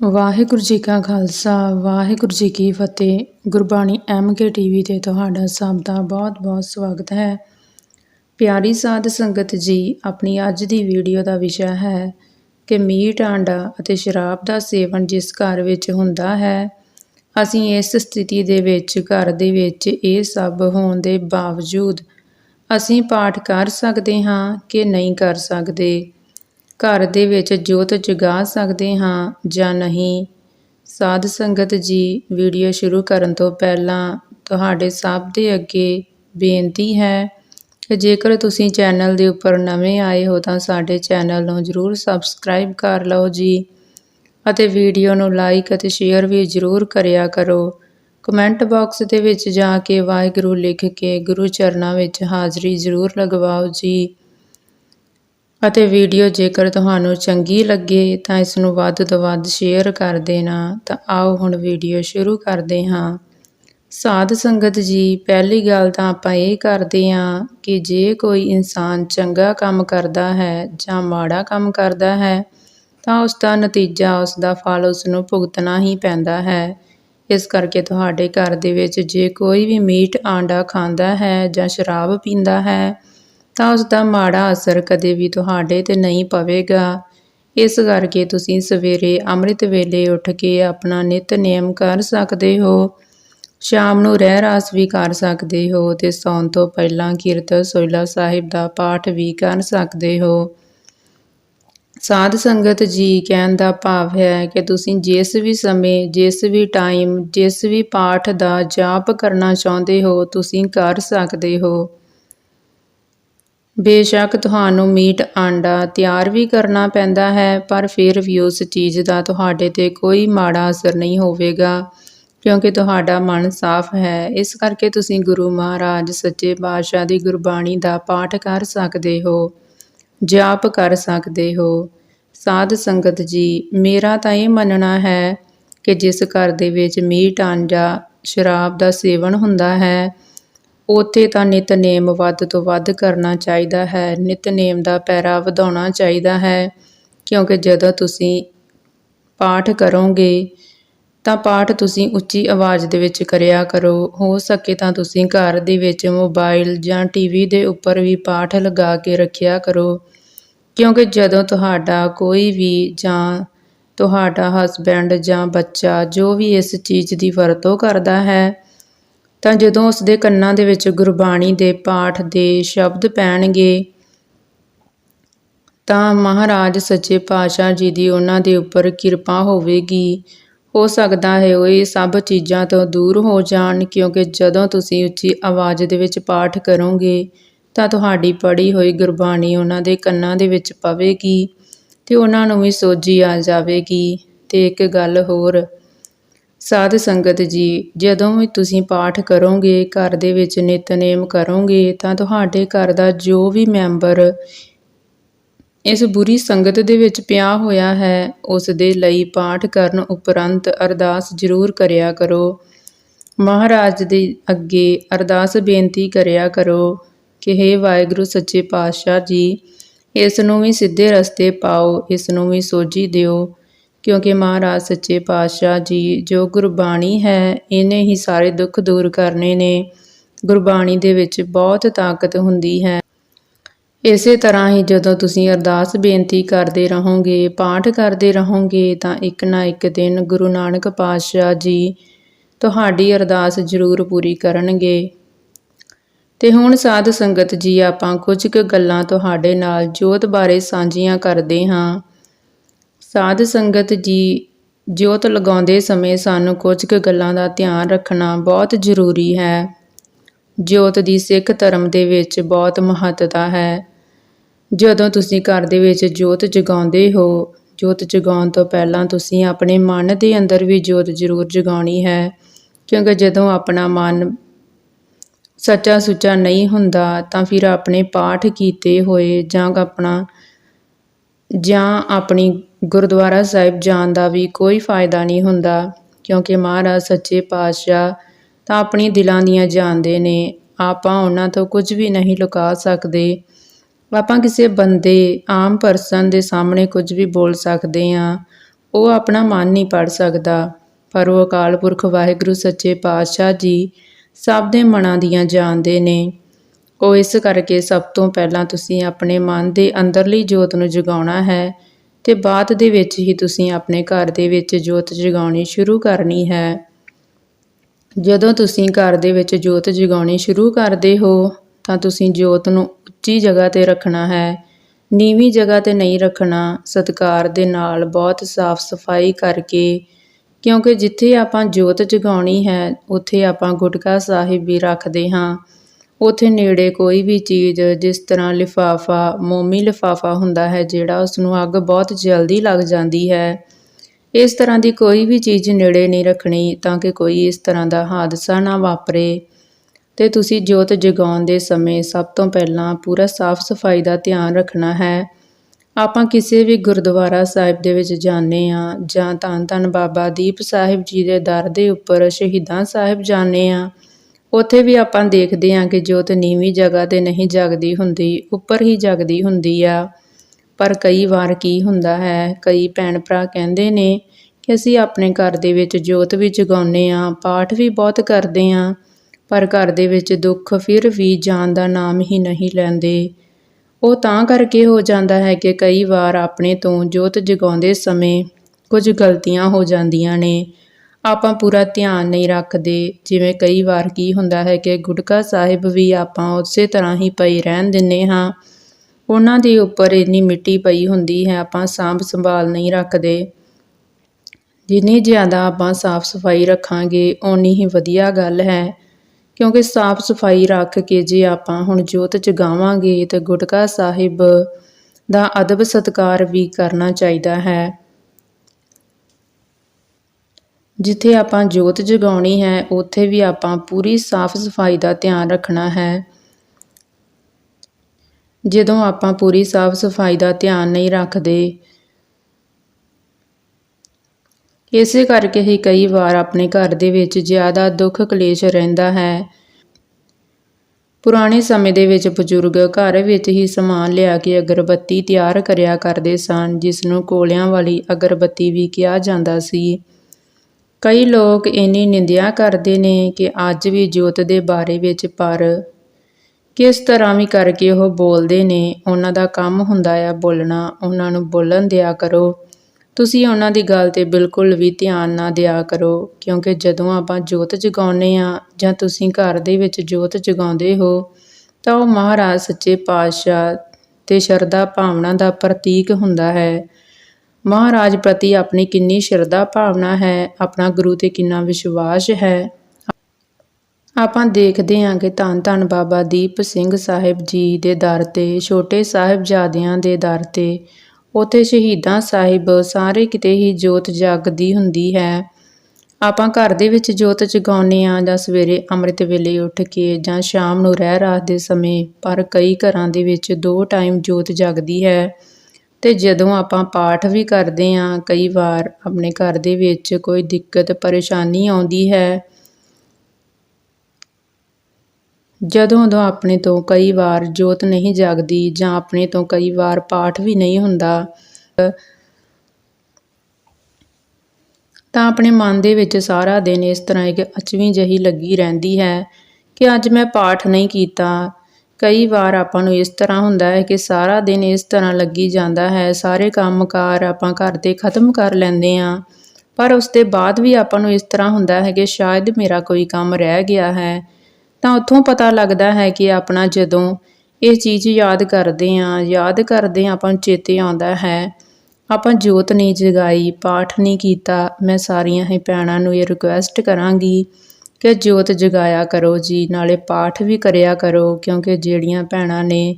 ਵਾਹਿਗੁਰੂ ਜੀ ਕਾ ਖਾਲਸਾ, ਵਾਹਿਗੁਰੂ ਜੀ ਕੀ ਫਤਿਹ। Gurbani M K TV ਤੇ ਤੁਹਾਡਾ ਸਭ ਦਾ ਬਹੁਤ-ਬਹੁਤ ਸਵਾਗਤ ਹੈ। ਪਿਆਰੀ ਸਾਧ ਸੰਗਤ ਜੀ, ਆਪਣੀ ਅੱਜ ਦੀ ਵੀਡੀਓ ਦਾ ਵਿਸ਼ਾ ਹੈ ਕਿ ਮੀਟ, ਆਂਡਾ ਅਤੇ ਸ਼ਰਾਬ ਦਾ ਸੇਵਨ ਜਿਸ ਘਰ ਵਿੱਚ ਹੁੰਦਾ ਹੈ, ਅਸੀਂ ਇਸ ਸਥਿਤੀ ਦੇ ਵਿੱਚ, ਘਰ ਦੇ ਵਿੱਚ ਇਹ ਸਭ ਹੋਣ ਦੇ ਬਾਵਜੂਦ ਅਸੀਂ ਪਾਠ ਕਰ ਸਕਦੇ ਹਾਂ ਕਿ ਨਹੀਂ ਕਰ ਸਕਦੇ। ਘਰ ਦੇ ਵਿੱਚ ਜੋਤ ਜਗਾ ਸਕਦੇ ਹਾਂ ਜਾਂ ਨਹੀਂ? ਸਾਧ ਸੰਗਤ ਜੀ, ਵੀਡੀਓ ਸ਼ੁਰੂ ਕਰਨ ਤੋਂ ਪਹਿਲਾਂ ਤੁਹਾਡੇ ਸਭ ਦੇ ਅੱਗੇ ਬੇਨਤੀ ਹੈ ਕਿ ਜੇਕਰ ਤੁਸੀਂ ਚੈਨਲ ਦੇ ਉੱਪਰ ਨਵੇਂ ਆਏ ਹੋ ਤਾਂ ਸਾਡੇ ਚੈਨਲ ਨੂੰ ਜਰੂਰ ਸਬਸਕ੍ਰਾਈਬ ਕਰ ਲਓ ਜੀ ਅਤੇ ਵੀਡੀਓ ਨੂੰ ਲਾਈਕ ਅਤੇ ਸ਼ੇਅਰ ਵੀ ਜਰੂਰ ਕਰਿਆ ਕਰੋ। ਕਮੈਂਟ ਬਾਕਸ ਦੇ ਵਿੱਚ ਜਾ ਕੇ ਵਾਹਿਗੁਰੂ ਲਿਖ ਕੇ ਗੁਰੂ ਚਰਨਾਂ ਵਿੱਚ ਹਾਜ਼ਰੀ ਜਰੂਰ ਲਗਵਾਓ ਜੀ। ਅਤੇ ਵੀਡੀਓ ਜੇਕਰ ਤੁਹਾਨੂੰ ਚੰਗੀ ਲੱਗੇ ਤਾਂ ਇਸ ਨੂੰ ਵੱਧ ਤੋਂ ਵੱਧ ਸ਼ੇਅਰ ਕਰ ਦੇਣਾ। ਤਾਂ ਆਓ ਹੁਣ ਵੀਡੀਓ ਸ਼ੁਰੂ ਕਰਦੇ ਹਾਂ। ਸਾਧ ਸੰਗਤ ਜੀ, ਪਹਿਲੀ ਗੱਲ ਤਾਂ ਆਪਾਂ ਇਹ ਕਰਦੇ ਹਾਂ ਕਿ ਜੇ ਕੋਈ ਇਨਸਾਨ ਚੰਗਾ ਕੰਮ ਕਰਦਾ ਹੈ ਜਾਂ ਮਾੜਾ ਕੰਮ ਕਰਦਾ ਹੈ, ਤਾਂ ਉਸ ਦਾ ਨਤੀਜਾ, ਉਸ ਦਾ ਫਲ ਉਸ ਨੂੰ ਭੁਗਤਣਾ ਹੀ ਪੈਂਦਾ ਹੈ। ਇਸ ਕਰਕੇ ਤੁਹਾਡੇ ਘਰ ਦੇ ਵਿੱਚ ਜੇ ਕੋਈ ਵੀ ਮੀਟ, ਆਂਡਾ ਖਾਂਦਾ ਹੈ ਜਾਂ ਸ਼ਰਾਬ ਪੀਂਦਾ ਹੈ ਤਾਂ ਉਸ ਦਾ ਮਾੜਾ ਅਸਰ ਕਦੇ ਵੀ ਤੁਹਾਡੇ ਤੇ ਨਹੀਂ ਪਵੇਗਾ। ਇਸ ਕਰਕੇ ਤੁਸੀਂ ਸਵੇਰੇ ਅੰਮ੍ਰਿਤ ਵੇਲੇ ਉੱਠ ਕੇ ਆਪਣਾ ਨਿਤਨੇਮ ਕਰ ਸਕਦੇ ਹੋ। ਸ਼ਾਮ ਨੂੰ ਰਹਿ ਰਾਸ ਵੀ ਕਰ ਸਕਦੇ ਹੋ ਤੇ ਸੌਣ ਤੋਂ ਪਹਿਲਾਂ ਕੀਰਤਨ ਸੋਇਲਾ ਸਾਹਿਬ ਦਾ ਪਾਠ ਵੀ ਕਰ ਸਕਦੇ ਹੋ। ਸਾਧ ਸੰਗਤ ਜੀ, ਕਹਿਣ ਦਾ ਭਾਵ ਹੈ ਕਿ ਤੁਸੀਂ ਜਿਸ ਵੀ ਸਮੇਂ, ਜਿਸ ਵੀ ਟਾਈਮ ਜਿਸ ਵੀ ਪਾਠ ਦਾ ਜਾਪ ਕਰਨਾ ਚਾਹੁੰਦੇ ਹੋ, ਤੁਸੀਂ ਕਰ ਸਕਦੇ ਹੋ। ਬੇਸ਼ੱਕ ਤੁਹਾਨੂੰ ਮੀਟ, ਆਂਡਾ ਤਿਆਰ ਵੀ ਕਰਨਾ ਪੈਂਦਾ ਹੈ, ਪਰ ਫਿਰ ਵੀ ਉਸ ਚੀਜ਼ ਦਾ ਤੁਹਾਡੇ ਤੇ ਕੋਈ ਮਾੜਾ ਅਸਰ ਨਹੀਂ ਹੋਵੇਗਾ, ਕਿਉਂਕਿ ਤੁਹਾਡਾ ਮਨ ਸਾਫ਼ ਹੈ। ਇਸ ਕਰਕੇ ਤੁਸੀਂ ਗੁਰੂ ਮਹਾਰਾਜ, ਸੱਚੇ ਪਾਤਸ਼ਾਹ ਦੀ ਗੁਰਬਾਣੀ ਦਾ ਪਾਠ ਕਰ ਸਕਦੇ ਹੋ, ਜਾਪ ਕਰ ਸਕਦੇ ਹੋ। ਸਾਧ ਸੰਗਤ ਜੀ, ਮੇਰਾ ਤਾਂ ਇਹ ਮੰਨਣਾ ਹੈ ਕਿ ਜਿਸ ਘਰ ਦੇ ਵਿੱਚ ਮੀਟ, ਆਂਡਾ, ਸ਼ਰਾਬ ਦਾ ਸੇਵਨ ਹੁੰਦਾ ਹੈ ਉੱਥੇ ਤਾਂ ਨਿਤਨੇਮ ਵੱਧ ਤੋਂ ਵੱਧ ਕਰਨਾ ਚਾਹੀਦਾ ਹੈ, ਨਿਤਨੇਮ ਦਾ ਪੈਰਾ ਵਧਾਉਣਾ ਚਾਹੀਦਾ ਹੈ। ਕਿਉਂਕਿ ਜਦੋਂ ਤੁਸੀਂ ਪਾਠ ਕਰੋਗੇ, ਤਾਂ ਪਾਠ ਤੁਸੀਂ ਉੱਚੀ ਆਵਾਜ਼ ਦੇ ਵਿੱਚ ਕਰਿਆ ਕਰੋ। ਹੋ ਸਕੇ ਤਾਂ ਤੁਸੀਂ ਘਰ ਦੇ ਵਿੱਚ ਮੋਬਾਈਲ ਜਾਂ ਟੀਵੀ ਦੇ ਉੱਪਰ ਵੀ ਪਾਠ ਲਗਾ ਕੇ ਰੱਖਿਆ ਕਰੋ। ਕਿਉਂਕਿ ਜਦੋਂ ਤੁਹਾਡਾ ਕੋਈ ਵੀ ਜਾਂ ਤੁਹਾਡਾ ਹਸਬੈਂਡ ਜਾਂ ਬੱਚਾ ਜੋ ਵੀ ਇਸ ਚੀਜ਼ ਦੀ ਵਰਤੋਂ ਕਰਦਾ ਹੈ ਤਾਂ ਜਦੋਂ ਉਸ ਦੇ ਕੰਨਾਂ ਦੇ ਵਿੱਚ ਗੁਰਬਾਣੀ ਦੇ ਪਾਠ ਦੇ ਸ਼ਬਦ ਪੈਣਗੇ, ਤਾਂ ਮਹਾਰਾਜ ਸੱਚੇ ਪਾਤਸ਼ਾਹ ਜੀ ਦੀ ਉਹਨਾਂ ਦੇ ਉੱਪਰ ਕਿਰਪਾ ਹੋਵੇਗੀ। ਹੋ ਸਕਦਾ ਹੈ ਉਹ ਇਹ ਸਭ ਚੀਜ਼ਾਂ ਤੋਂ ਦੂਰ ਹੋ ਜਾਣ, ਕਿਉਂਕਿ ਜਦੋਂ ਤੁਸੀਂ ਉੱਚੀ ਆਵਾਜ਼ ਦੇ ਵਿੱਚ ਪਾਠ ਕਰੋਗੇ, ਤਾਂ ਤੁਹਾਡੀ ਪੜ੍ਹੀ ਹੋਈ ਗੁਰਬਾਣੀ ਉਹਨਾਂ ਦੇ ਕੰਨਾਂ ਦੇ ਵਿੱਚ ਪਵੇਗੀ ਤੇ ਉਹਨਾਂ ਨੂੰ ਵੀ ਸੋਝੀ ਆ ਜਾਵੇਗੀ। ਤੇ ਇੱਕ ਗੱਲ ਹੋਰ ਸਾਧ ਸੰਗਤ ਜੀ, ਜਦੋਂ ਵੀ ਤੁਸੀਂ ਪਾਠ ਕਰੋਗੇ, ਘਰ ਦੇ ਵਿੱਚ ਨਿਤਨੇਮ ਕਰੋਗੇ, ਤਾਂ ਤੁਹਾਡੇ ਘਰ ਦਾ ਜੋ ਵੀ ਮੈਂਬਰ ਇਸ ਬੁਰੀ ਸੰਗਤ ਦੇ ਵਿੱਚ ਪਿਆ ਹੋਇਆ ਹੈ, ਉਸ ਦੇ ਲਈ ਪਾਠ ਕਰਨ ਉਪਰੰਤ ਅਰਦਾਸ ਜ਼ਰੂਰ ਕਰਿਆ ਕਰੋ। ਮਹਾਰਾਜ ਦੇ ਅੱਗੇ ਅਰਦਾਸ ਬੇਨਤੀ ਕਰਿਆ ਕਰੋ ਕਿ हे ਵਾਹਿਗੁਰੂ ਸੱਚੇ ਪਾਤਸ਼ਾਹ ਜੀ, ਇਸ ਨੂੰ ਵੀ ਸਿੱਧੇ ਰਸਤੇ ਪਾਓ, ਇਸ ਨੂੰ ਵੀ ਸੋਝੀ ਦਿਓ। ਕਿਉਂਕਿ ਮਹਾਰਾਜ ਸੱਚੇ ਪਾਤਸ਼ਾਹ ਜੀ, ਜੋ ਗੁਰਬਾਣੀ ਹੈ, ਇਹਨੇ ਹੀ ਸਾਰੇ ਦੁੱਖ ਦੂਰ ਕਰਨੇ ਨੇ। ਗੁਰਬਾਣੀ ਦੇ ਵਿੱਚ ਬਹੁਤ ਤਾਕਤ ਹੁੰਦੀ ਹੈ। ਇਸੇ ਤਰ੍ਹਾਂ ਹੀ ਜਦੋਂ ਤੁਸੀਂ ਅਰਦਾਸ ਬੇਨਤੀ ਕਰਦੇ ਰਹੋਗੇ, ਪਾਠ ਕਰਦੇ ਰਹੋਗੇ, ਤਾਂ ਇੱਕ ਨਾ ਇੱਕ ਦਿਨ ਗੁਰੂ ਨਾਨਕ ਪਾਤਸ਼ਾਹ ਜੀ ਤੁਹਾਡੀ ਅਰਦਾਸ ਜ਼ਰੂਰ ਪੂਰੀ ਕਰਨਗੇ। ਤੇ ਹੁਣ ਸਾਧ ਸੰਗਤ ਜੀ, ਆਪਾਂ ਕੁਝ ਕੁ ਗੱਲਾਂ ਤੁਹਾਡੇ ਨਾਲ ਜੋਤ ਬਾਰੇ ਸਾਂਝੀਆਂ ਕਰਦੇ ਹਾਂ। ਸਾਧ ਸੰਗਤ ਜੀ ਜੋਤ ਲਗਾਉਂਦੇ ਸਮੇਂ ਸਾਨੂੰ ਕੁਝ ਕੁ ਗੱਲਾਂ ਦਾ ਧਿਆਨ ਰੱਖਣਾ ਬਹੁਤ ਜ਼ਰੂਰੀ ਹੈ। ਜੋਤ ਦੀ ਸਿੱਖ ਧਰਮ ਦੇ ਵਿੱਚ ਬਹੁਤ ਮਹੱਤਤਾ ਹੈ। ਜਦੋਂ ਤੁਸੀਂ ਘਰ ਦੇ ਵਿੱਚ ਜੋਤ ਜਗਾਉਂਦੇ ਹੋ ਜੋਤ ਜਗਾਉਣ ਤੋਂ ਪਹਿਲਾਂ ਤੁਸੀਂ ਆਪਣੇ ਮਨ ਦੇ ਅੰਦਰ ਵੀ ਜੋਤ ਜ਼ਰੂਰ ਜਗਾਉਣੀ ਹੈ, ਕਿਉਂਕਿ ਜਦੋਂ ਆਪਣਾ ਮਨ ਸੱਚਾ ਸੁੱਚਾ ਨਹੀਂ ਹੁੰਦਾ ਤਾਂ ਫਿਰ ਆਪਣੇ ਪਾਠ ਕੀਤੇ ਹੋਏ ਜਾਂ ਆਪਣਾ ਜਾਂ ਆਪਣੀ ਗੁਰਦੁਆਰਾ ਸਾਹਿਬ ਜਾਣ ਦਾ ਵੀ ਕੋਈ ਫਾਇਦਾ ਨਹੀਂ ਹੁੰਦਾ, ਕਿਉਂਕਿ ਮਹਾਰਾਜ ਸੱਚੇ ਪਾਤਸ਼ਾਹ ਤਾਂ ਆਪਣੀ ਦਿਲਾਂ ਦੀਆਂ ਜਾਣਦੇ ਨੇ। ਆਪਾਂ ਉਹਨਾਂ ਤੋਂ ਕੁਝ ਵੀ ਨਹੀਂ ਲੁਕਾ ਸਕਦੇ। ਆਪਾਂ ਕਿਸੇ ਬੰਦੇ, ਆਮ ਪਰਸਨ ਦੇ ਸਾਹਮਣੇ ਕੁਝ ਵੀ ਬੋਲ ਸਕਦੇ ਆ ਉਹ ਆਪਣਾ ਮਨ ਨਹੀਂ ਪੜ ਸਕਦਾ। ਪਰ ਉਹ ਅਕਾਲ ਪੁਰਖ ਵਾਹਿਗੁਰੂ ਸੱਚੇ ਪਾਤਸ਼ਾਹ ਜੀ ਸਭ ਦੇ ਮਨਾਂ ਦੀਆਂ ਜਾਣਦੇ ਨੇ। ਉਹ ਇਸ ਕਰਕੇ ਸਭ ਤੋਂ ਪਹਿਲਾਂ ਤੁਸੀਂ ਆਪਣੇ ਮਨ ਦੇ ਅੰਦਰਲੀ ਜੋਤ ਨੂੰ ਜਗਾਉਣਾ ਹੈ। ਤੇ ਬਾਅਦ ਦੇ ਵਿੱਚ ਹੀ ਤੁਸੀਂ ਆਪਣੇ ਘਰ ਦੇ ਵਿੱਚ ਜੋਤ ਜਗਾਉਣੀ ਸ਼ੁਰੂ ਕਰਨੀ ਹੈ। ਜਦੋਂ ਤੁਸੀਂ ਘਰ ਦੇ ਵਿੱਚ ਜੋਤ ਜਗਾਉਣੀ ਸ਼ੁਰੂ ਕਰਦੇ ਹੋ, ਤਾਂ ਤੁਸੀਂ ਜੋਤ ਨੂੰ ਉੱਚੀ ਜਗ੍ਹਾ ਤੇ ਰੱਖਣਾ ਹੈ। ਨੀਵੀਂ ਜਗ੍ਹਾ ਤੇ ਨਹੀਂ ਰੱਖਣਾ, ਸਤਕਾਰ ਦੇ ਨਾਲ ਬਹੁਤ ਸਾਫ਼ ਸਫ਼ਾਈ ਕਰਕੇ, ਕਿਉਂਕਿ ਜਿੱਥੇ ਆਪਾਂ ਜੋਤ ਜਗਾਉਣੀ ਹੈ, ਉੱਥੇ ਆਪਾਂ ਗੁਟਕਾ ਸਾਹਿਬ ਵੀ ਰੱਖਦੇ ਹਾਂ। ਉੱਥੇ ਨੇੜੇ ਕੋਈ ਵੀ ਚੀਜ਼, ਜਿਸ ਤਰ੍ਹਾਂ ਲਿਫਾਫਾ, ਮੋਮੀ ਲਿਫਾਫਾ ਹੁੰਦਾ ਹੈ, ਜਿਹੜਾ ਉਸ ਨੂੰ ਅੱਗ ਬਹੁਤ ਜਲਦੀ ਲੱਗ ਜਾਂਦੀ ਹੈ। ਇਸ ਤਰ੍ਹਾਂ ਦੀ ਕੋਈ ਵੀ ਚੀਜ਼ ਨੇੜੇ ਨਹੀਂ ਰੱਖਣੀ, ਤਾਂ ਕਿ ਕੋਈ ਇਸ ਤਰ੍ਹਾਂ ਦਾ ਹਾਦਸਾ ਨਾ ਵਾਪਰੇ। ਤੇ ਤੁਸੀਂ ਜੋਤ ਜਗਾਉਣ ਦੇ ਸਮੇਂ ਸਭ ਤੋਂ ਪਹਿਲਾਂ ਪੂਰਾ ਸਾਫ਼ ਸਫ਼ਾਈ ਦਾ ਧਿਆਨ ਰੱਖਣਾ ਹੈ। ਆਪਾਂ ਕਿਸੇ ਵੀ ਗੁਰਦੁਆਰਾ ਸਾਹਿਬ ਦੇ ਵਿੱਚ ਜਾਂਦੇ ਆ ਜਾਂ ਧੰਨ ਧੰਨ ਬਾਬਾ ਦੀਪ ਸਾਹਿਬ ਜੀ ਦੇ ਦਰ ਦੇ ਉੱਪਰ ਸ਼ਹੀਦਾਂ ਸਾਹਿਬ ਜਾਂਦੇ ਆ ਉੱਥੇ ਵੀ ਆਪਾਂ ਦੇਖਦੇ ਹਾਂ ਕਿ ਜੋਤ ਨੀਵੀਂ ਜਗ੍ਹਾ ਤੇ ਨਹੀਂ ਜਗਦੀ ਹੁੰਦੀ, ਉੱਪਰ ਹੀ ਜਗਦੀ ਹੁੰਦੀ ਆ। ਪਰ ਕਈ ਵਾਰ ਕੀ ਹੁੰਦਾ ਹੈ, ਕਈ ਭੈਣ ਭਰਾ ਕਹਿੰਦੇ ਨੇ ਕਿ ਅਸੀਂ ਆਪਣੇ ਘਰ ਦੇ ਵਿੱਚ ਜੋਤ ਵੀ ਜਗਾਉਂਦੇ ਆ ਪਾਠ ਵੀ ਬਹੁਤ ਕਰਦੇ ਆ ਪਰ ਘਰ ਦੇ ਵਿੱਚ ਦੁੱਖ ਫਿਰ ਵੀ ਜਾਣ ਦਾ ਨਾਮ ਹੀ ਨਹੀਂ ਲੈਂਦੇ। ਉਹ ਤਾਂ ਕਰਕੇ ਹੋ ਜਾਂਦਾ ਹੈ ਕਿ ਕਈ ਵਾਰ ਆਪਣੇ ਤੋਂ ਜੋਤ ਜਗਾਉਂਦੇ ਸਮੇਂ ਕੁਝ ਗਲਤੀਆਂ ਹੋ ਜਾਂਦੀਆਂ ਨੇ। ਆਪਾਂ ਪੂਰਾ ਧਿਆਨ ਨਹੀਂ ਰੱਖਦੇ। ਜਿਵੇਂ ਕਈ ਵਾਰ ਕੀ ਹੁੰਦਾ ਹੈ ਕਿ ਗੁਟਕਾ ਸਾਹਿਬ ਵੀ ਆਪਾਂ ਉਸੇ ਤਰ੍ਹਾਂ ਹੀ ਪਈ ਰਹਿਣ ਦਿੰਨੇ ਹਾਂ। ਉਹਨਾਂ ਦੇ ਉੱਪਰ ਇੰਨੀ ਮਿੱਟੀ ਪਈ ਹੁੰਦੀ ਹੈ, ਆਪਾਂ ਸਾਂਭ ਸੰਭਾਲ ਨਹੀਂ ਰੱਖਦੇ। ਜਿੰਨੀ ਜ਼ਿਆਦਾ ਆਪਾਂ ਸਾਫ਼ ਸਫ਼ਾਈ ਰੱਖਾਂਗੇ, ਓਨੀ ਹੀ ਵਧੀਆ ਗੱਲ ਹੈ। ਕਿਉਂਕਿ ਸਾਫ਼ ਸਫ਼ਾਈ ਰੱਖ ਕੇ ਜੇ ਆਪਾਂ ਹੁਣ ਜੋਤ ਜਗਾਵਾਂਗੇ, ਤੇ ਗੁਟਕਾ ਸਾਹਿਬ ਦਾ ਅਦਬ ਸਤਕਾਰ ਵੀ ਕਰਨਾ ਚਾਹੀਦਾ ਹੈ। ਜਿੱਥੇ ਆਪਾਂ ਜੋਤ ਜਗਾਉਣੀ ਹੈ, ਉੱਥੇ ਵੀ ਆਪਾਂ ਪੂਰੀ ਸਾਫ਼ ਸਫ਼ਾਈ ਦਾ ਧਿਆਨ ਰੱਖਣਾ ਹੈ। ਜਦੋਂ ਆਪਾਂ ਪੂਰੀ ਸਾਫ਼ ਸਫ਼ਾਈ ਦਾ ਧਿਆਨ ਨਹੀਂ ਰੱਖਦੇ, ਇਸੇ ਕਰਕੇ ਹੀ ਕਈ ਵਾਰ ਆਪਣੇ ਘਰ ਦੇ ਵਿੱਚ ਜ਼ਿਆਦਾ ਦੁੱਖ ਕਲੇਸ਼ ਰਹਿੰਦਾ ਹੈ। ਪੁਰਾਣੇ ਸਮੇਂ ਦੇ ਵਿੱਚ ਬਜ਼ੁਰਗ ਘਰ ਵਿੱਚ ਹੀ ਸਮਾਨ ਲਿਆ ਕੇ ਅਗਰਬੱਤੀ ਤਿਆਰ ਕਰਿਆ ਕਰਦੇ ਸਨ, ਜਿਸ ਨੂੰ ਕੋਲਿਆਂ ਵਾਲੀ ਅਗਰਬੱਤੀ ਵੀ ਕਿਹਾ ਜਾਂਦਾ ਸੀ। ਕਈ ਲੋਕ ਇੰਨੀ ਨਿੰਦਿਆ ਕਰਦੇ ਨੇ ਕਿ ਅੱਜ ਵੀ ਜੋਤ ਦੇ ਬਾਰੇ ਵਿੱਚ ਪਰ ਕਿਸ ਤਰ੍ਹਾਂ ਵੀ ਕਰਕੇ ਉਹ ਬੋਲਦੇ ਨੇ, ਉਹਨਾਂ ਦਾ ਕੰਮ ਹੁੰਦਾ ਆ ਬੋਲਣਾ, ਉਹਨਾਂ ਨੂੰ ਬੋਲਣ ਦਿਆ ਕਰੋ। ਤੁਸੀਂ ਉਹਨਾਂ ਦੀ ਗੱਲ ਤੇ ਬਿਲਕੁਲ ਵੀ ਧਿਆਨ ਨਾ ਦਿਆ ਕਰੋ, ਕਿਉਂਕਿ ਜਦੋਂ ਆਪਾਂ ਜੋਤ ਜਗਾਉਂਦੇ ਆ ਜਾਂ ਤੁਸੀਂ ਘਰ ਦੇ ਵਿੱਚ ਜੋਤ ਜਗਾਉਂਦੇ ਹੋ, ਤਾਂ ਉਹ ਮਹਾਰਾਜ ਸੱਚੇ ਪਾਤਸ਼ਾਹ ਤੇ ਸ਼ਰਧਾ ਭਾਵਨਾ ਦਾ ਪ੍ਰਤੀਕ ਹੁੰਦਾ ਹੈ। ਮਹਾਰਾਜ ਪ੍ਰਤੀ ਆਪਣੀ ਕਿੰਨੀ ਸ਼ਰਧਾ ਭਾਵਨਾ ਹੈ, ਆਪਣਾ ਗੁਰੂ ਤੇ ਕਿੰਨਾ ਵਿਸ਼ਵਾਸ ਹੈ। ਆਪਾਂ ਦੇਖਦੇ ਹਾਂ ਕਿ ਧੰਨ ਧੰਨ ਬਾਬਾ ਦੀਪ ਸਿੰਘ ਸਾਹਿਬ ਜੀ ਦੇ ਦਰ ਤੇ, ਛੋਟੇ ਸਾਹਿਬਜ਼ਾਦਿਆਂ ਦੇ ਦਰ ਤੇ, ਉਥੇ ਸ਼ਹੀਦਾਂ ਸਾਹਿਬ ਸਾਰੇ ਕਿਤੇ ਹੀ ਜੋਤ ਜਗਦੀ ਹੁੰਦੀ ਹੈ। ਆਪਾਂ ਘਰ ਦੇ ਵਿੱਚ ਜੋਤ ਜਗਾਉਂਦੇ ਆ ਜਾਂ ਸਵੇਰੇ ਅੰਮ੍ਰਿਤ ਵੇਲੇ ਉੱਠ ਕੇ ਜਾਂ ਸ਼ਾਮ ਨੂੰ ਰਹਿ ਰਾਤ ਦੇ ਸਮੇਂ, ਪਰ ਕਈ ਘਰਾਂ ਦੇ ਵਿੱਚ ਦੋ ਟਾਈਮ ਜੋਤ ਜਗਦੀ ਹੈ। ਤੇ ਜਦੋਂ ਆਪਾਂ ਪਾਠ ਵੀ ਕਰਦੇ ਆ ਕਈ ਵਾਰ ਆਪਣੇ ਘਰ ਦੇ ਵਿੱਚ ਕੋਈ ਦਿੱਕਤ, ਪਰੇਸ਼ਾਨੀ ਆਉਂਦੀ ਹੈ। ਜਦੋਂ ਉਦੋਂ ਆਪਣੇ ਤੋਂ ਕਈ ਵਾਰ ਜੋਤ ਨਹੀਂ ਜਾਗਦੀ ਜਾਂ ਆਪਣੇ ਤੋਂ ਕਈ ਵਾਰ ਪਾਠ ਵੀ ਨਹੀਂ ਹੁੰਦਾ, ਤਾਂ ਆਪਣੇ ਮਨ ਦੇ ਵਿੱਚ ਸਾਰਾ ਦਿਨ ਇਸ ਤਰ੍ਹਾਂ ਇੱਕ ਅਚਵੀਂ ਜਹੀ ਲੱਗੀ ਰਹਿੰਦੀ ਹੈ ਕਿ ਅੱਜ ਮੈਂ ਪਾਠ ਨਹੀਂ ਕੀਤਾ। ਕਈ ਵਾਰ ਆਪਾਂ ਨੂੰ ਇਸ ਤਰ੍ਹਾਂ ਹੁੰਦਾ ਹੈ ਕਿ ਸਾਰਾ ਦਿਨ ਇਸ ਤਰ੍ਹਾਂ ਲੱਗੀ ਜਾਂਦਾ ਹੈ, ਸਾਰੇ ਕੰਮਕਾਰ ਆਪਾਂ ਘਰ ਦੇ ਖਤਮ ਕਰ ਲੈਂਦੇ ਆ ਪਰ ਉਸ ਦੇ ਬਾਅਦ ਵੀ ਆਪਾਂ ਨੂੰ ਇਸ ਤਰ੍ਹਾਂ ਹੁੰਦਾ ਹੈ ਕਿ ਸ਼ਾਇਦ ਮੇਰਾ ਕੋਈ ਕੰਮ ਰਹਿ ਗਿਆ ਹੈ। ਤਾਂ ਉੱਥੋਂ ਪਤਾ ਲੱਗਦਾ ਹੈ ਕਿ ਆਪਣਾ ਜਦੋਂ ਇਹ ਚੀਜ਼ ਯਾਦ ਕਰਦੇ ਆਂ ਯਾਦ ਕਰਦੇ ਆਪਾਂ ਨੂੰ ਚੇਤੇ ਆਉਂਦਾ ਹੈ। ਆਪਾਂ ਜੋਤ ਨਹੀਂ ਜਗਾਈ, ਪਾਠ ਨਹੀਂ ਕੀਤਾ, ਮੈਂ ਸਾਰੀਆਂ ਹੀ ਭੈਣਾਂ ਨੂੰ ਇਹ ਰਿਕੁਐਸਟ ਕਰਾਂਗੀ। ਕਿ ਜੋਤ ਜਗਾਇਆ ਕਰੋ ਜੀ, ਨਾਲੇ ਪਾਠ ਵੀ ਕਰਿਆ ਕਰੋ, ਕਿਉਂਕਿ ਜਿਹੜੀਆਂ ਭੈਣਾਂ ਨੇ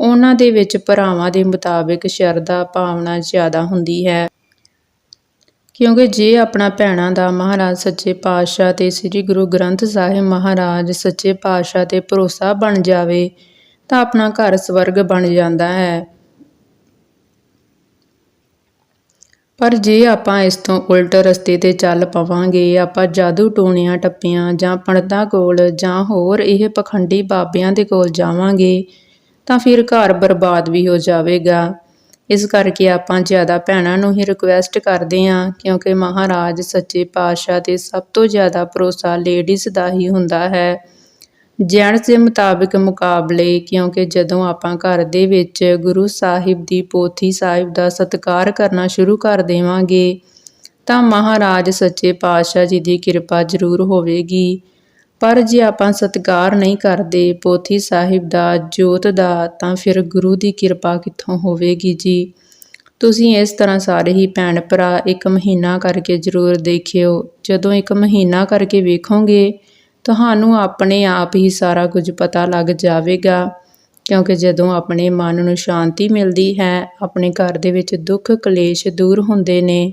ਉਹਨਾਂ ਦੇ ਵਿੱਚ ਭਰਾਵਾਂ ਦੇ ਮੁਤਾਬਿਕ ਸ਼ਰਧਾ ਭਾਵਨਾ ਜ਼ਿਆਦਾ ਹੁੰਦੀ ਹੈ। ਕਿਉਂਕਿ ਜੇ ਆਪਣਾ ਭੈਣਾਂ ਦਾ ਮਹਾਰਾਜ ਸੱਚੇ ਪਾਤਸ਼ਾਹ ਤੇ ਸ੍ਰੀ ਗੁਰੂ ਗ੍ਰੰਥ ਸਾਹਿਬ ਮਹਾਰਾਜ ਸੱਚੇ ਪਾਤਸ਼ਾਹ ਤੇ ਭਰੋਸਾ ਬਣ ਜਾਵੇ, ਤਾਂ ਆਪਣਾ ਘਰ ਸਵਰਗ ਬਣ ਜਾਂਦਾ ਹੈ। ਪਰ ਜੇ ਆਪਾਂ ਇਸ ਤੋਂ ਉਲਟ ਰਸਤੇ ਤੇ ਚੱਲ ਪਵਾਂਗੇ, ਆਪਾਂ ਜਾਦੂ ਟੂਣਿਆਂ ਟੱਪੀਆਂ ਜਾਂ ਪੰਡਤਾਂ ਕੋਲ ਜਾਂ ਹੋਰ ਇਹ ਪਖੰਡੀ ਬਾਬਿਆਂ ਦੇ ਕੋਲ ਜਾਵਾਂਗੇ, ਤਾਂ ਫਿਰ ਘਰ ਬਰਬਾਦ ਵੀ ਹੋ ਜਾਵੇਗਾ। ਇਸ ਕਰਕੇ ਆਪਾਂ ਜ਼ਿਆਦਾ ਭੈਣਾਂ ਨੂੰ ਹੀ ਰਿਕੁਐਸਟ ਕਰਦੇ ਹਾਂ, ਕਿਉਂਕਿ ਮਹਾਰਾਜ ਸੱਚੇ ਪਾਤਸ਼ਾਹ ਤੇ ਸਭ ਤੋਂ ਜ਼ਿਆਦਾ ਭਰੋਸਾ ਲੇਡੀਜ਼ ਦਾ ਹੀ ਹੁੰਦਾ ਹੈ। ਜੈਂਟਸ ਦੇ ਮੁਤਾਬਿਕ ਮੁਕਾਬਲੇ, ਕਿਉਂਕਿ ਜਦੋਂ ਆਪਾਂ ਘਰ ਦੇ ਵਿੱਚ ਗੁਰੂ ਸਾਹਿਬ ਦੀ ਪੋਥੀ ਸਾਹਿਬ ਦਾ ਸਤਿਕਾਰ ਕਰਨਾ ਸ਼ੁਰੂ ਕਰ ਦੇਵਾਂਗੇ, ਤਾਂ ਮਹਾਰਾਜ ਸੱਚੇ ਪਾਤਸ਼ਾਹ ਜੀ ਦੀ ਕਿਰਪਾ ਜ਼ਰੂਰ ਹੋਵੇਗੀ। ਪਰ ਜੇ ਆਪਾਂ ਸਤਿਕਾਰ ਨਹੀਂ ਕਰਦੇ, ਪੋਥੀ ਸਾਹਿਬ ਦਾ ਜੋਤ ਦਾ, ਤਾਂ ਫਿਰ ਗੁਰੂ ਦੀ ਕਿਰਪਾ ਕਿੱਥੋਂ ਹੋਵੇਗੀ ਜੀ? ਤੁਸੀਂ ਇਸ ਤਰ੍ਹਾਂ ਸਾਰੇ ਹੀ ਭੈਣ ਭਰਾ ਇੱਕ ਮਹੀਨਾ ਕਰਕੇ ਜ਼ਰੂਰ ਦੇਖਿਓ। ਜਦੋਂ ਇੱਕ ਮਹੀਨਾ ਕਰਕੇ ਵੇਖੋਗੇ ਤੁਹਾਨੂੰ ਆਪਣੇ ਆਪ ਹੀ ਸਾਰਾ ਕੁਝ ਪਤਾ ਲੱਗ ਜਾਵੇਗਾ। ਕਿਉਂਕਿ ਜਦੋਂ ਆਪਣੇ ਮਨ ਨੂੰ ਸ਼ਾਂਤੀ ਮਿਲਦੀ ਹੈ, ਆਪਣੇ ਘਰ ਦੇ ਵਿੱਚ ਦੁੱਖ ਕਲੇਸ਼ ਦੂਰ ਹੁੰਦੇ ਨੇ।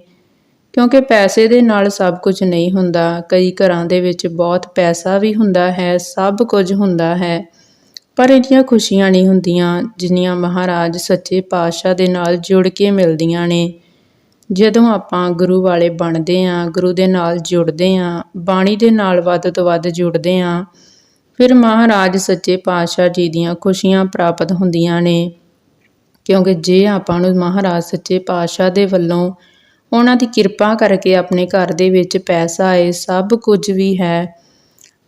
ਕਿਉਂਕਿ ਪੈਸੇ ਦੇ ਨਾਲ ਸਭ ਕੁਝ ਨਹੀਂ ਹੁੰਦਾ, ਕਈ ਘਰਾਂ ਦੇ ਵਿੱਚ ਬਹੁਤ ਪੈਸਾ ਵੀ ਹੁੰਦਾ ਹੈ, ਸਭ ਕੁਝ ਹੁੰਦਾ ਹੈ। ਪਰ ਇੰਨੀਆਂ ਖੁਸ਼ੀਆਂ ਨਹੀਂ ਹੁੰਦੀਆਂ, ਜਿੰਨੀਆਂ ਮਹਾਰਾਜ ਸੱਚੇ ਪਾਤਸ਼ਾਹ ਦੇ ਨਾਲ ਜੁੜ ਕੇ ਮਿਲਦੀਆਂ ਨੇ। ਜਦੋਂ ਆਪਾਂ ਗੁਰੂ ਵਾਲੇ ਬਣਦੇ ਆਂ ਗੁਰੂ ਦੇ ਨਾਲ ਜੁੜਦੇ ਆਂ ਬਾਣੀ ਦੇ ਨਾਲ ਵੱਧ ਤੋਂ ਵੱਧ ਜੁੜਦੇ ਆਂ ਫਿਰ ਮਹਾਰਾਜ ਸੱਚੇ ਪਾਤਸ਼ਾਹ ਜੀ ਦੀਆਂ ਖੁਸ਼ੀਆਂ ਪ੍ਰਾਪਤ ਹੁੰਦੀਆਂ ਨੇ। ਕਿਉਂਕਿ ਜੇ ਆਪਾਂ ਨੂੰ ਮਹਾਰਾਜ ਸੱਚੇ ਪਾਤਸ਼ਾਹ ਦੇ ਵੱਲੋਂ ਉਹਨਾਂ ਦੀ ਕਿਰਪਾ ਕਰਕੇ ਆਪਣੇ ਘਰ ਦੇ ਵਿੱਚ ਪੈਸਾ ਆਏ, ਸਭ ਕੁਝ ਵੀ ਹੈ,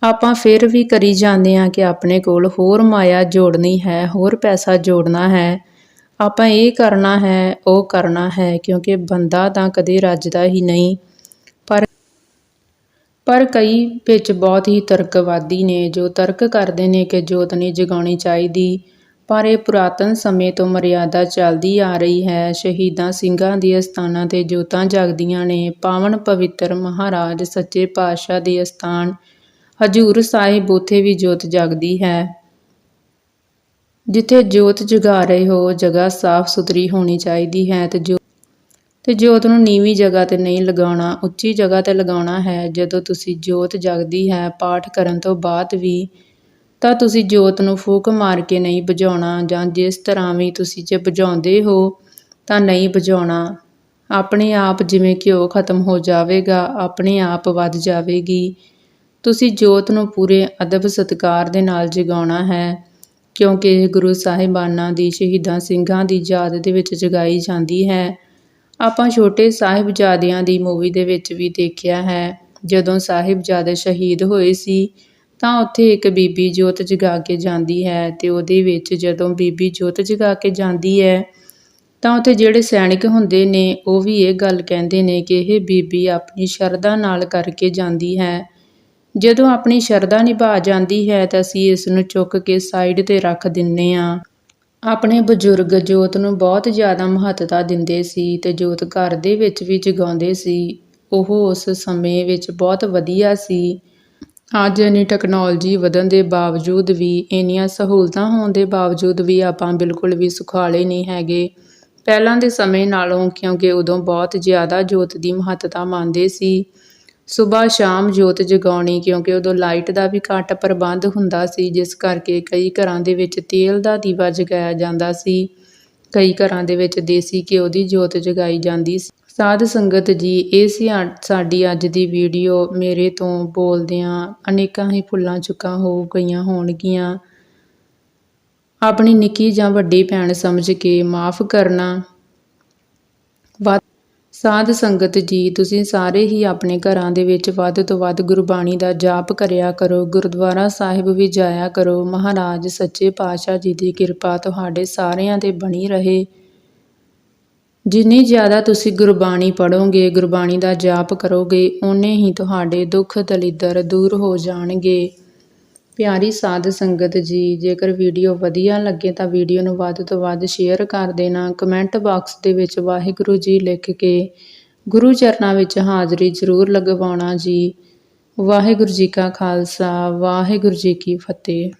ਆਪਾਂ ਫਿਰ ਵੀ ਕਰੀ ਜਾਂਦੇ ਆ ਕਿ ਆਪਣੇ ਕੋਲ ਹੋਰ ਮਾਇਆ ਜੋੜਨੀ ਹੈ, ਹੋਰ ਪੈਸਾ ਜੋੜਨਾ ਹੈ। ਆਪਾਂ ਇਹ ਕਰਨਾ ਹੈ, ਉਹ ਕਰਨਾ ਹੈ, ਕਿਉਂਕਿ ਬੰਦਾ ਤਾਂ ਕਦੇ ਰੱਜਦਾ ਹੀ ਨਹੀਂ। ਪਰ ਪਰ ਕਈ ਵਿੱਚ ਬਹੁਤ ਹੀ ਤਰਕਵਾਦੀ ਨੇ ਜੋ ਤਰਕ ਕਰਦੇ ਨੇ ਕਿ ਜੋਤ ਨਹੀਂ ਜਗਾਉਣੀ ਚਾਹੀਦੀ। ਪਰ ਇਹ ਪੁਰਾਤਨ ਸਮੇਂ ਤੋਂ ਮਰਿਆਦਾ ਚੱਲਦੀ ਆ ਰਹੀ ਹੈ। ਸ਼ਹੀਦਾਂ ਸਿੰਘਾਂ ਦੀ ਅਸਥਾਨਾਂ ਤੇ ਜੋਤਾਂ ਜਗਦੀਆਂ ਨੇ। ਪਾਵਨ ਪਵਿੱਤਰ ਮਹਾਰਾਜ ਸੱਚੇ ਪਾਤਸ਼ਾਹ ਦੇ ਅਸਥਾਨ। ਹਜੂਰ ਸਾਹਿਬ ਉਥੇ ਵੀ ਜੋਤ ਜਗਦੀ ਹੈ। ਜਿੱਥੇ ਜੋਤ ਜਗਾ ਰਹੇ ਹੋ, ਜਗ੍ਹਾ ਸਾਫ਼ ਸੁਥਰੀ ਹੋਣੀ ਚਾਹੀਦੀ ਹੈ ਤੇ ਜੋ ਤੇ ਜੋਤ ਨੂੰ ਨੀਵੀਂ ਜਗ੍ਹਾ ਤੇ ਨਹੀਂ ਲਗਾਉਣਾ, ਉੱਚੀ ਜਗ੍ਹਾ ਤੇ ਲਗਾਉਣਾ ਹੈ। ਜਦੋਂ ਤੁਸੀਂ ਜੋਤ ਜਗਦੀ ਹੈ, ਪਾਠ ਕਰਨ ਤੋਂ ਬਾਅਦ ਵੀ ਤਾਂ ਤੁਸੀਂ ਜੋਤ ਨੂੰ ਫੂਕ ਮਾਰ ਕੇ ਨਹੀਂ ਬੁਝਾਉਣਾ ਜਾਂ ਜਿਸ ਤਰ੍ਹਾਂ ਵੀ ਤੁਸੀਂ ਜੇ ਬੁਝਾਉਂਦੇ ਹੋ ਤਾਂ ਨਹੀਂ ਬੁਝਾਉਣਾ ਆਪਣੇ ਆਪ ਜਿਵੇਂ ਘਿਓ ਖਤਮ ਹੋ ਜਾਵੇਗਾ, ਆਪਣੇ ਆਪ ਵੱਧ ਜਾਵੇਗੀ। ਤੁਸੀਂ ਜੋਤ ਨੂੰ ਪੂਰੇ ਅਦਬ ਸਤਿਕਾਰ ਦੇ ਨਾਲ ਜਗਾਉਣਾ ਹੈ। ਕਿਉਂਕਿ ਇਹ ਗੁਰੂ ਸਾਹਿਬਾਨਾਂ ਦੀ ਸ਼ਹੀਦਾਂ ਸਿੰਘਾਂ ਦੀ ਯਾਦ ਦੇ ਵਿੱਚ ਜਗਾਈ ਜਾਂਦੀ ਹੈ। ਆਪਾਂ ਛੋਟੇ ਸਾਹਿਬਜ਼ਾਦਿਆਂ ਦੀ ਮੂਵੀ ਦੇ ਵਿੱਚ ਵੀ ਦੇਖਿਆ ਹੈ। ਜਦੋਂ ਸਾਹਿਬਜ਼ਾਦੇ ਸ਼ਹੀਦ ਹੋਏ ਸੀ, ਤਾਂ ਉੱਥੇ ਇੱਕ ਬੀਬੀ ਜੋਤ ਜਗਾ ਕੇ ਜਾਂਦੀ ਹੈ ਤੇ ਉਹਦੇ ਵਿੱਚ ਜਦੋਂ ਬੀਬੀ ਜੋਤ ਜਗਾ ਕੇ ਜਾਂਦੀ ਹੈ, ਤਾਂ ਉੱਥੇ ਜਿਹੜੇ ਸੈਨਿਕ ਹੁੰਦੇ ਨੇ, ਉਹ ਵੀ ਇਹ ਗੱਲ ਕਹਿੰਦੇ ਨੇ ਕਿ ਇਹ ਬੀਬੀ ਆਪਣੀ ਸ਼ਰਧਾ ਨਾਲ ਕਰਕੇ ਜਾਂਦੀ ਹੈ। ਜਦੋਂ ਆਪਣੀ ਸ਼ਰਧਾ ਨਿਭਾ ਜਾਂਦੀ ਹੈ ਤਾਂ ਅਸੀਂ ਇਸ ਨੂੰ ਚੁੱਕ ਕੇ ਸਾਈਡ ਤੇ ਰੱਖ ਦਿੰਨੇ ਆ ਆਪਣੇ ਬਜ਼ੁਰਗ ਜੋਤ ਨੂੰ ਬਹੁਤ ਜ਼ਿਆਦਾ ਮਹੱਤਤਾ ਦਿੰਦੇ ਸੀ ਤੇ ਜੋਤ ਘਰ ਦੇ ਵਿੱਚ ਵੀ ਜਗਾਉਂਦੇ ਸੀ। ਉਹ ਉਸ ਸਮੇਂ ਵਿੱਚ ਬਹੁਤ ਵਧੀਆ ਸੀ। ਅੱਜ ਇੰਨੀ ਟੈਕਨੋਲੋਜੀ ਵਧਣ ਦੇ ਬਾਵਜੂਦ ਵੀ, ਇੰਨੀਆਂ ਸਹੂਲਤਾਂ ਹੋਣ ਦੇ ਬਾਵਜੂਦ ਵੀ ਆਪਾਂ ਬਿਲਕੁਲ ਵੀ ਸੁਖਾਲੇ ਨਹੀਂ ਹੈਗੇ। ਪਹਿਲਾਂ ਦੇ ਸਮੇਂ ਨਾਲੋਂ, ਕਿਉਂਕਿ ਉਦੋਂ ਬਹੁਤ ਜ਼ਿਆਦਾ ਜੋਤ ਦੀ ਮਹੱਤਤਾ ਮੰਨਦੇ ਸੀ। ਸਵੇਰ ਸ਼ਾਮ ਜੋਤ ਜਗਾਉਣੀ, ਕਿਉਂਕਿ ਉਦੋਂ ਲਾਈਟ ਦਾ ਵੀ ਘੱਟ ਪ੍ਰਬੰਧ ਹੁੰਦਾ ਸੀ, ਜਿਸ ਕਰਕੇ ਕਈ ਘਰਾਂ ਦੇ ਵਿੱਚ ਤੇਲ ਦਾ ਦੀਵਾ ਜਗਾਇਆ ਜਾਂਦਾ ਸੀ। ਕਈ ਘਰਾਂ ਦੇ ਵਿੱਚ ਦੇਸੀ ਘਿਓ ਦੀ ਜੋਤ ਜਗਾਈ ਜਾਂਦੀ ਸੀ। ਸਾਧ ਸੰਗਤ ਜੀ, ਇਹ ਸੀ ਸਾਡੀ ਅੱਜ ਦੀ ਵੀਡੀਓ। ਮੇਰੇ ਤੋਂ ਬੋਲਦਿਆਂ ਅਨੇਕਾਂ ਹੀ ਫੁੱਲਾਂ ਚੁੱਕਾਂ ਹੋ ਗਈਆਂ ਹੋਣਗੀਆਂ। ਆਪਣੀ ਨਿੱਕੀ ਜਾਂ ਵੱਡੀ ਭੈਣ ਸਮਝ ਕੇ ਮਾਫ ਕਰਨਾ। ਸਾਧ ਸੰਗਤ ਜੀ, ਤੁਸੀਂ ਸਾਰੇ ਹੀ ਆਪਣੇ ਘਰਾਂ ਦੇ ਵਿੱਚ ਵੱਧ ਤੋਂ ਵੱਧ ਗੁਰਬਾਣੀ ਦਾ ਜਾਪ ਕਰਿਆ ਕਰੋ, ਗੁਰਦੁਆਰਾ ਸਾਹਿਬ ਵੀ ਜਾਇਆ ਕਰੋ। ਮਹਾਰਾਜ ਸੱਚੇ ਪਾਤਸ਼ਾਹ ਜੀ ਦੀ ਕਿਰਪਾ ਤੁਹਾਡੇ ਸਾਰਿਆਂ ਤੇ ਬਣੀ ਰਹੇ। ਜਿੰਨੀ ਜ਼ਿਆਦਾ ਤੁਸੀਂ ਗੁਰਬਾਣੀ ਪੜੋਗੇ ਗੁਰਬਾਣੀ ਦਾ ਜਾਪ ਕਰੋਗੇ, ਓਨੇ ਹੀ ਤੁਹਾਡੇ ਦੁੱਖ ਦਲਿੱਦਰ ਦੂਰ ਹੋ ਜਾਣਗੇ। ਪਿਆਰੀ ਸਾਧ ਸੰਗਤ ਜੀ, ਜੇਕਰ ਵੀਡੀਓ ਵਧੀਆ ਲੱਗੇ ਤਾਂ ਵੀਡੀਓ ਨੂੰ ਵੱਧ ਤੋਂ ਵੱਧ ਸ਼ੇਅਰ ਕਰ ਦੇਣਾ। ਕਮੈਂਟ ਬਾਕਸ ਦੇ ਵਿੱਚ ਵਾਹਿਗੁਰੂ ਜੀ ਲਿਖ ਕੇ ਗੁਰੂ ਚਰਨਾਂ ਵਿੱਚ ਹਾਜ਼ਰੀ ਜ਼ਰੂਰ ਲਗਵਾਉਣਾ ਜੀ। ਵਾਹਿਗੁਰੂ ਜੀ ਕਾ ਖਾਲਸਾ, ਵਾਹਿਗੁਰੂ ਜੀ ਕੀ ਫਤਿਹ।